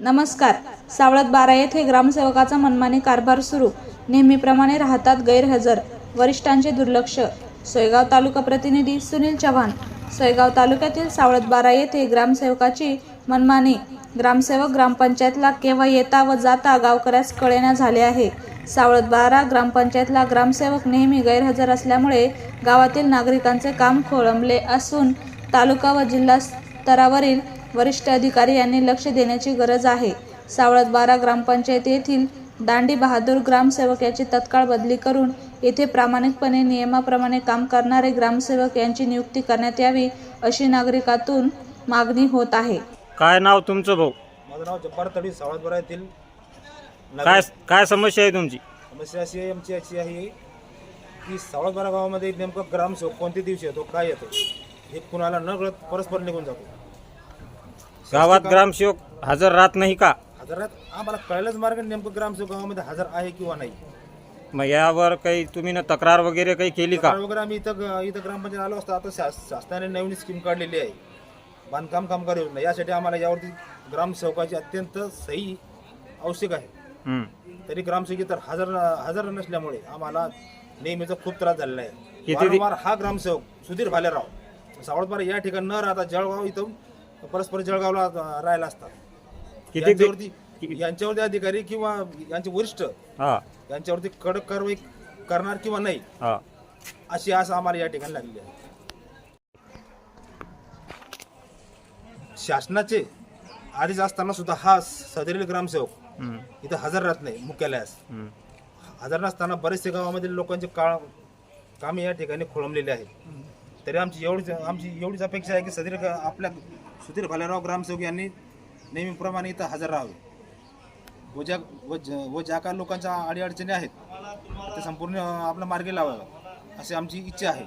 नमस्कार. सावळत बारा येथे ग्रामसेवकाचा मनमानी कारभार सुरू. नेहमीप्रमाणे राहतात गैरहजर. वरिष्ठांचे दुर्लक्ष. सोयगाव तालुका प्रतिनिधी सुनील चव्हाण. सोयगाव तालुक्यातील सावळत बारा येथे ग्रामसेवकाची मनमानी. ग्रामसेवक ग्रामपंचायतला केव्हा येता व जाता गावकऱ्यास कळेना झाले आहे. सावळत बारा ग्रामपंचायतला ग्रामसेवक नेहमी गैरहजर असल्यामुळे गावातील नागरिकांचे काम खोळंबले असून तालुका व जिल्हा स्तरावरील वरिष्ठ अधिकारी यांनी लक्ष देण्याची गरज आहे. सावळत बारा ग्रामपंचायत येथील दांडी बहादूर ग्रामसेवक याची तत्काळ बदली करून येथे प्रामाणिकपणे नियमाप्रमाणे काम करणारे ग्रामसेवक यांची नियुक्ती करण्यात यावी अशी नागरिकातून मागणी होत आहे. काय नाव तुमचं भाऊ? माझं नाव जब्बार तडी सावळतबरा येथील नगर- काय काय समस्या आहे तुमची? समस्या अशी आहे आमची अशी आहे की सावळतबरा गावामध्ये नेमकं ग्रामसेवक कोणत्या दिवशी येतो काय येतो? हे कुणाला न कळत परस्पर निघून जातो. गावात ग्रामसेवक हजर राहत नाही का? हजारात आम्हाला कळलंच मार्ग नेमकं ग्रामसेवक गावामध्ये हजर आहे किंवा नाही. मग यावर काही तुम्ही ना तक्रार वगैरे काही केली का? तक्रार वगैरे आम्ही इथं ग- इथं ग्रामपंचायत आलो असतो. आता शास- शासनाने नवीन स्कीम काढलेली आहे. बांधकाम कामगार योजना यासाठी आम्हाला यावरती ग्रामसेवकाची अत्यंत सही आवश्यक आहे. तरी ग्रामसेवकी तर हजर हजर नसल्यामुळे आम्हाला नेहमीचा खूप त्रास झालेला आहे. किती दि- वारंवार हा ग्रामसेवक सुधीर भालेराव सावळपारा या ठिकाणी न राहता जळगाव इथून परस्पर जळगावला राहायला असतात किती यांच्यावरती यांच्यावरती अधिकारी किंवा यांचे वरिष्ठ हा. यांच्यावरती कडक कारवाई करणार किंवा नाही हा. अशी आस आम्हाला या ठिकाणी लागली आहे. शासनाचे आधीच असताना सुद्धा हा सदरील ग्रामसेवक हम्म. इथं हजर राहत नाही मुख्यालयास. हम्म. हजर नसताना बरेचसे गावामधील लोकांचे काळ कामे या ठिकाणी खोळंबलेले आहेत. तरी आमची एवढीच आमची एवढीच अपेक्षा आहे की सदीर आपल्या सुधीर भालेराव ग्रामसेवक यांनी नेहमीप्रमाणे इथं हजर राहावे. व ज्या व ज- व ज्या काही लोकांच्या अडीअडचणी आहेत ते संपूर्ण आपल्या मार्गी लावाव्या अशी आमची इच्छा आहे.